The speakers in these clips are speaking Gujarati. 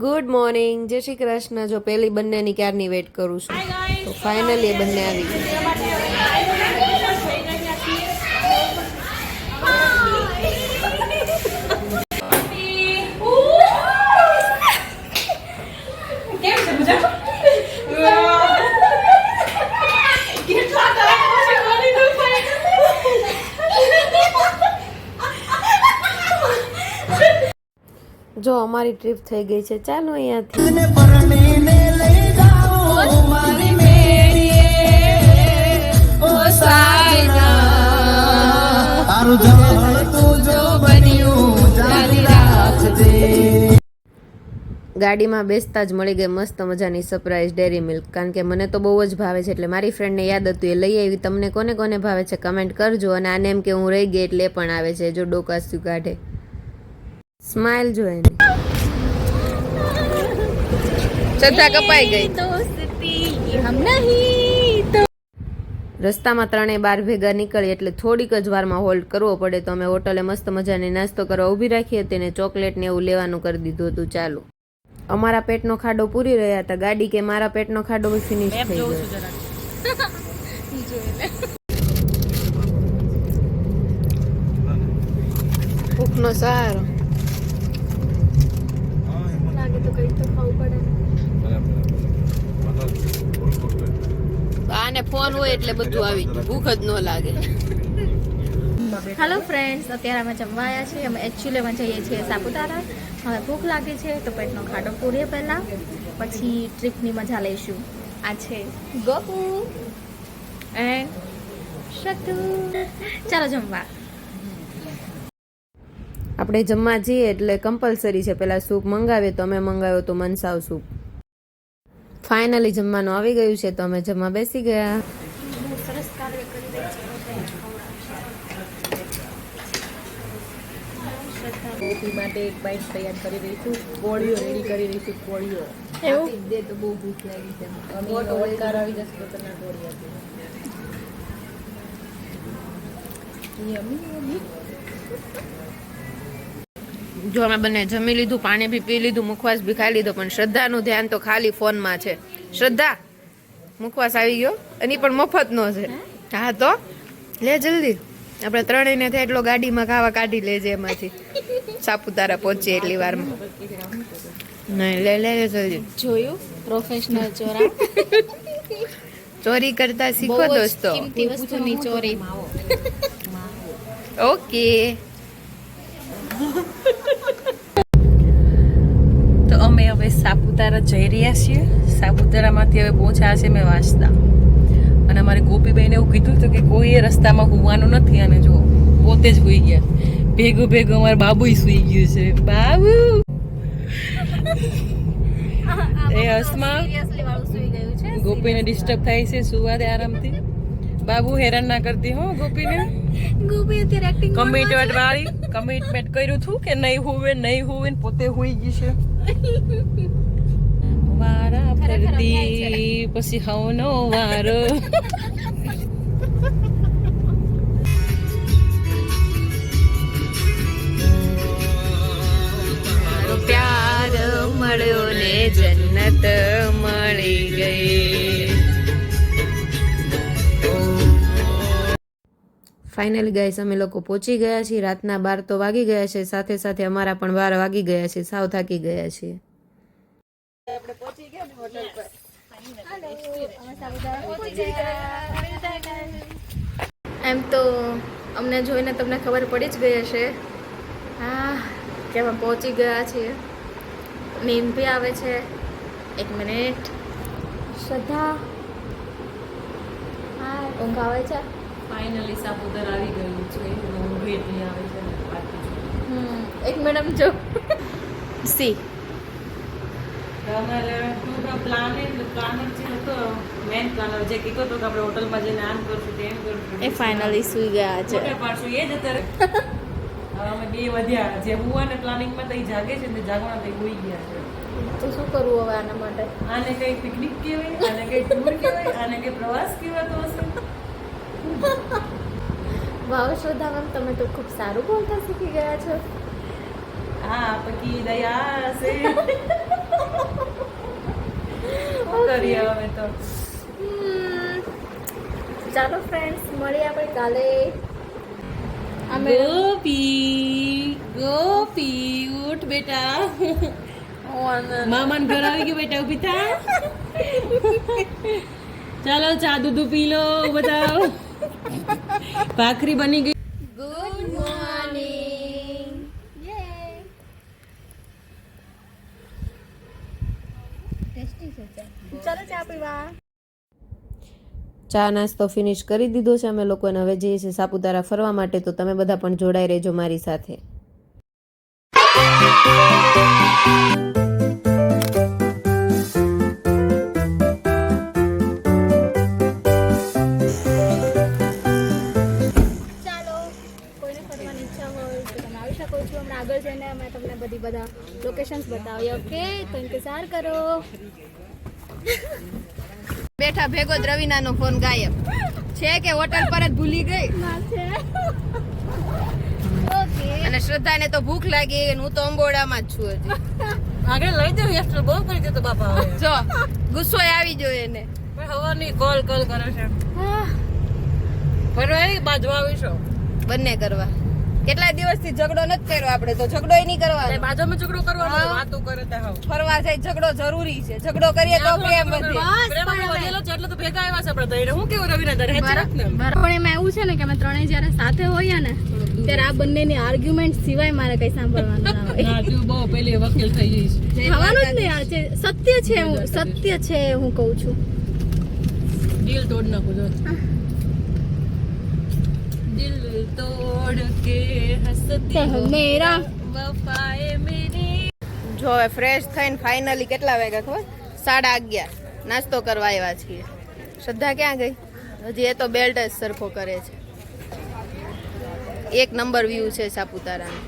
ગુડ મોર્નિંગ જય શ્રી કૃષ્ણ. જો પેલી બંનેની ક્યારની વેટ કરું છું? તો ફાઇનલી એ બંને આવી ગયા જો અમારી ટ્રીપ થઈ ગઈ છે ચાલો અહીંયાથી. ગાડીમાં બેસતા જ મળી ગઈ મસ્ત મજાની સરપ્રાઈઝ ડેરી મિલ્ક કારણ કે મને તો બહુ જ ભાવે છે એટલે મારી ફ્રેન્ડને યાદ હતું એ લઈ આવી. તમને કોને કોને ભાવે છે કમેન્ટ કરજો. અને આને એમ કે હું રહી ગઈ એટલે પણ આવે છે જો ડોકાસ્યું કાઢે. સ્માઇલ જો એની. શ્રદ્ધા કપાઈ ગઈ. રસ્તામાં ત્રણેય બાર ભેગા નીકળીએ એટલે થોડીક જ વારમાં હોલ્ડ કરવો પડે તો અમે હોટલે મસ્ત મજાની નાસ્તો કરવા ઊભી રાખી હતી ને ચોકલેટને એવું લેવાનું કરી દીધું હતું ચાલુ. અમારા પેટનો ખાડો પૂરી રહ્યા હતા. ગાડી કે મારા પેટનો ખાડો ફિનિશ થઈ ગયો. ભૂખનો સહારો આને ફોન હોય એટલે બધું આવી ભૂખ જ ન લાગે. હેલો ફ્રેન્ડ્સ અત્યારે અમે જમવાયા છીએ. અમે એકચ્યુઅલી અમે જઈએ છીએ સાપુતારા. હવે ભૂખ લાગે છે તો પેટનો ખાડો પૂરીએ પહેલાં. પછી ટ્રીપની મજા લઈશું. આ છે ગોપુ એન્ડ શતુ ચાલો જમવા. આપણે જમવા જઈએ એટલે કમ્પલસરી છે. પેલા સૂપ મંગાવીએ તો અમે મંગાવ્યો તો મનસાવ સૂપ. ફાઇનલી જમવાનું આવી ગયું છે તો અમે જમવા બેસી ગયા. ગોપી માટે એક બાઈટ તૈયાર કરી રહી છું કોળીઓ રેડી કરી રહી છું કોળીઓ. એવું? દે તો બહુ ભૂખ લાગી છે. અમે ઓડકાર આવી જશે તો તને કોળી આપી યમી. જો અમે બંને જમી લીધું પાણી બી પી લીધું મુખવાસ બી ખાઈ લીધો પણ શ્રદ્ધાનું ધ્યાન તો ખાલી ફોનમાં છે. શ્રદ્ધા મુખવાસ આવી ગયો. એની પણ મફતનો છે. હા તો લે જલ્દી. આપણે ત્રણેયને થાય એટલો ગાડીમાં ખાવા કાઢી લેજે એમાંથી. સાપુતારા પહોંચીએ એટલી વારમાં. નહીં લે લે જલ્દી. જોયું? પ્રોફેશનલ ચોરા. ચોરી કરતા શીખો દોસ્તો. કિંમતી વસ્તુની ચોરી. ઓકે. અમે હવે સાપુતારા જઈ રહ્યા છીએ. સાપુતારામાંથી હવે પહોંચ્યા છે મેં વાંચતા અને અમારી ગોપીબેને એવું કીધું હતું કે કોઈએ રસ્તામાં હોવાનું નથી અને જો પોતે જ હોઈ ગયા. ભેગો ભેગો અમારા બાબુ સુઈ ગયું છે. બાબુ! એ હસમાં ગોપીને ડિસ્ટર્બ થાય છે સુવા દે આરામથી. બાબુ હેરાન ના કરતી હો ગોપીને? ગોપી અત્યારે એક્ટિંગ કમિટમેન્ટ વાળી? કમિટમેન્ટ કર્યું હતું કે નહીં હોવે નહીં હોવે ને પોતે હોઈ ગઈ છે? વારા ફરતી પછી હવનો વારો. પ્યાર મળ્યો ને જન્નત ફાઇનલી ગાઈસ અમે લોકો પહોંચી ગયા છીએ. રાતના બાર તો વાગી ગયા છે. સાથે સાથે અમારા પણ બાર વાગી ગયા છે. સાવ થાકી ગયા છીએ. એમ તો અમને જોઈને તમને ખબર પડી જ ગઈ હશે. હા કે અમે પહોંચી ગયા છીએ. નીંદ બી આવે છે. એક મિનિટ. શ્રદ્ધા. હા ઊંઘ આવે છે? ફાઇનલી સાપુતારા આવી ગયું છે. ઊંઘ એટલી આવે છે બાકી એક મેડમ જો. સી. અમારે પ્લાન પ્લાનર જે હતો મેન પ્લાનર જે કીધો હતો કે આપણે હોટલમાં જઈને આમ કરશું તેમ કરશું. એ ફાઇનલી સુઈ ગયા છે પાડશું એ જ અત્યારે. હવે અમે બે વધ્યા. જે હુવાને પ્લાનિંગમાં તો એ જાગે છે ને જાગવાના તો હોઈ ગયા છે. તો શું કરવું હવે આના માટે? આને કઈ પિકનિક કહેવાય આને કઈ ટૂર કહેવાય આને કઈ પ્રવાસ કહેવાતો હશે. વાવ શ્રદ્ધા મેમ તમે તો ખૂબ સારું બોલતા શીખી ગયા છો. હા પકી દયા સે કરીએ હવે તો? ચાલો ફ્રેન્ડ્સ મળીએ આપણે કાલે. ગોપી ગોપી ઉઠ બેટા. મામાન ઘર આવી ગયું બેટા ઊભી થા. ચાલો ચા દૂધ પી લો બધા ભાખરી બની ગઈ. ગુડ મોર્નિંગ યે ટેસ્ટી છે ચાલો ચા પીવા. ચા નાસ્તો ફિનિશ કરી દીધો છે. અમે લોકોને હવે જઈએ છીએ સાપુતારા ફરવા માટે. તો તમે બધા પણ જોડાઈ રહેજો મારી સાથે. બતાવીએ ઓકે તો ઇંતજાર કરો. બેઠા ભેગો જ રવિનાનો ફોન ગાયબ. છે કે હોટલ પર જ ભૂલી ગઈ? ઓકે. અને શ્રદ્ધાને તો ભૂખ લાગી હું તો અંબોડામાં જ છું હજી. આગળ લઈ જાવ યસ્ટર બહુ કરી દેતો બાપા હવે જો ગુસ્સો આવી ગયો એને. પણ હવાની કોલ કોલ કરે છે. ફરવા આવી બાજુ આવીશું. બંને કરવા. કેટલા દિવસથી ઝઘડો નથી કર્યો આપણે તો. ઝઘડો નહીં કરવાનો. બાજુમાં ઝઘડો કરવાનો વાતો કરે ફરવા જાય ઝઘડો જરૂરી છે. ઝઘડો કરીએ તો પ્રેમ વધે. છે એટલે તો ભેગા આવ્યા છે આપણે તો એને હું કેવું રવિના દર? હેચી રાખ ને પણ એમાં એવું છે ને કે અમે ત્રણેય જ્યારે સાથે હોઈએ ને ત્યારે આ બંનેની આર્ગ્યુમેન્ટ સિવાય મારે કઈ સાંભળવાનું ના હોય. ના તું બહુ પેલી વકીલ થઈ જઈશ. થવાનું જ નહીં આ છે સત્ય છે હું સત્ય છે હું કહું છું. દિલ તોડ નાખું જો. જો હવે ફ્રેશ થઈને ફાઇનલી કેટલા વાગ્યા ખબર? સાડા અગિયાર. નાસ્તો કરવા આવ્યા છીએ. શ્રદ્ધા ક્યાં ગઈ? હજી એ તો બેલ્ટ જ સરખો કરે છે. એક નંબર વ્યૂ છે સાપુતારાનો.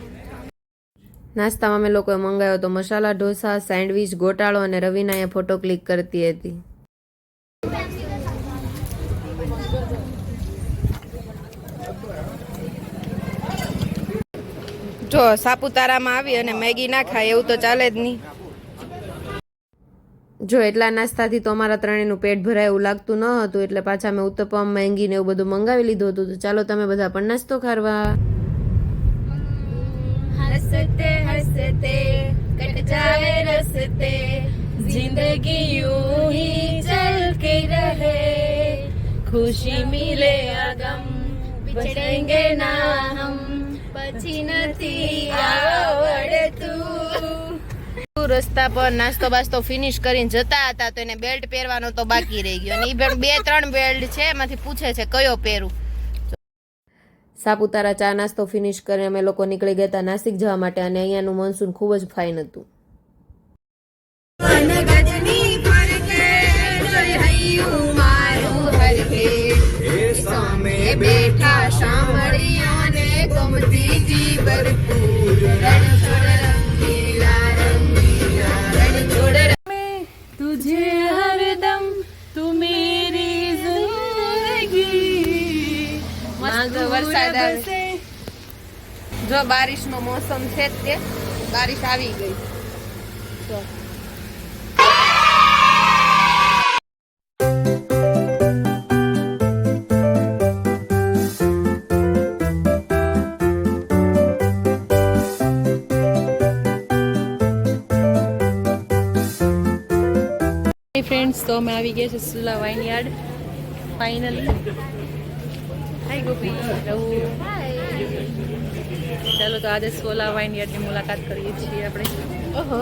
નાસ્તામાં અમે લોકોએ મંગાવ્યો તો મસાલા ઢોસા સેન્ડવિચ ગોટાળો અને રવિનાએ ફોટો ક્લિક કરતી હતી. જો સાપુતારામાં આવી અને મેગી ના ખાય એવું તો ચાલે જ નહીં જો એટલા નાસ્તાથી તો અમારા ત્રણેયનું પેટ ભરાય એવું લાગતું ન હતું એટલે પાછા મેં ઉત્તપમ મેંગી ને એવું બધું મંગાવી લીધું હતું તો ચાલો તમે બધા પણ નાસ્તો કરવા હસતે હસતે કટ જાવે રસતે जिंदगी यूं ही चल के रहे खुशी मिले अगम बिछड़ेंगे ना હમ પછી નથી આવડતું. રસ્તા પર નાસ્તો બાસ્તો ફિનિશ કરીને જતા હતા તો એને બેલ્ટ પહેરવાનો તો બાકી રહી ગયો. અને ઈ બે- બે ત્રણ બેલ્ટ છે એમાંથી પૂછે છે કયો પહેરું. સાપુતારા ચા નાસ્તો ફિનિશ કરીને અમે લોકો નીકળી ગયા હતા નાસિક જવા માટે અને અહીંયાનું મોન્સૂન ખૂબ જ ફાઇન હતું. બેઠા ગોમતીથી ભરપૂર રણછોડ હરદમ તું મેરી વરસાદ આવે જો બારિશનો મોસમ છે તે બારિશ આવી ગઈ જો. ફ્રેન્ડ્સ તો અમે આવી ગયા છે Sula vineyard finally hi Gopi રહું ચાલો તો આજે સોલા વાઇન યાર્ડની મુલાકાત કરીએ છીએ આપણે ઓહો